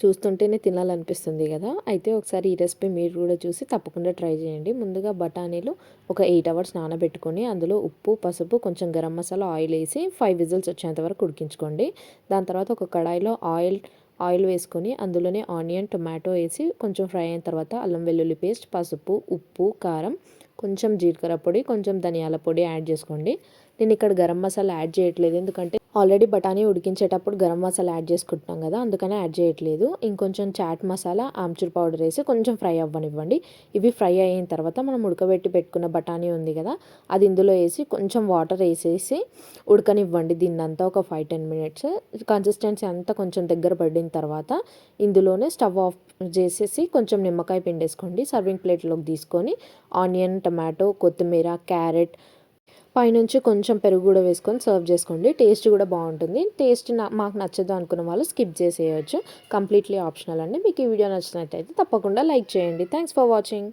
చూస్తుంటేనే తినాలనిపిస్తుంది కదా. అయితే ఒకసారి ఈ రెసిపీ మీరు కూడా చూసి తప్పకుండా ట్రై చేయండి. ముందుగా బఠానీలు ఒక ఎయిట్ అవర్స్ నానబెట్టుకొని అందులో ఉప్పు పసుపు కొంచెం గరం మసాలా ఆయిల్ వేసి ఫైవ్ విజిల్స్ వచ్చేంత వరకు ఉడికించుకోండి. దాని తర్వాత ఒక కడాయిలో ఆయిల్ ఆయిల్ వేసుకొని అందులోనే ఆనియన్ టొమాటో వేసి కొంచెం ఫ్రై అయిన తర్వాత అల్లం వెల్లుల్లి పేస్ట్ పసుపు ఉప్పు కారం కొంచెం జీలకర్ర పొడి కొంచెం ధనియాల పొడి యాడ్ చేసుకోండి. నేను ఇక్కడ గరం మసాలా యాడ్ చేయట్లేదు. ఎందుకంటే ఆల్రెడీ బఠానీ ఉడికించేటప్పుడు గరం మసాలా యాడ్ చేసుకుంటున్నాం కదా అందుకనే యాడ్ చేయట్లేదు. ఇంకొంచెం చాట్ మసాలా ఆమ్చూర్ పౌడర్ వేసి కొంచెం ఫ్రై అవ్వనివ్వండి. ఇవి ఫ్రై అయిన తర్వాత మనం ఉడకబెట్టి పెట్టుకున్న బఠానీ ఉంది కదా అది ఇందులో వేసి కొంచెం వాటర్ వేసేసి ఉడకనివ్వండి. దీన్ని అంతా ఒక ఫైవ్ టెన్ మినిట్స్ కన్సిస్టెన్సీ అంతా కొంచెం దగ్గర పడిన తర్వాత ఇందులోనే స్టవ్ ఆఫ్ చేసేసి కొంచెం నిమ్మకాయ పిండేసుకోండి. సర్వింగ్ ప్లేట్లోకి తీసుకొని ఆనియన్ టమాటో కొత్తిమీర క్యారెట్ పైనుంచి కొంచెం పెరుగు కూడా వేసుకొని సర్వ్ చేసుకోండి. టేస్ట్ కూడా బాగుంటుంది. టేస్ట్ నా మాకు నచ్చదు అనుకున్న వాళ్ళు స్కిప్ చేసేయచ్చు. కంప్లీట్లీ ఆప్షనల్ అండి. మీకు ఈ వీడియో నచ్చినట్టయితే తప్పకుండా లైక్ చేయండి. Thanks for watching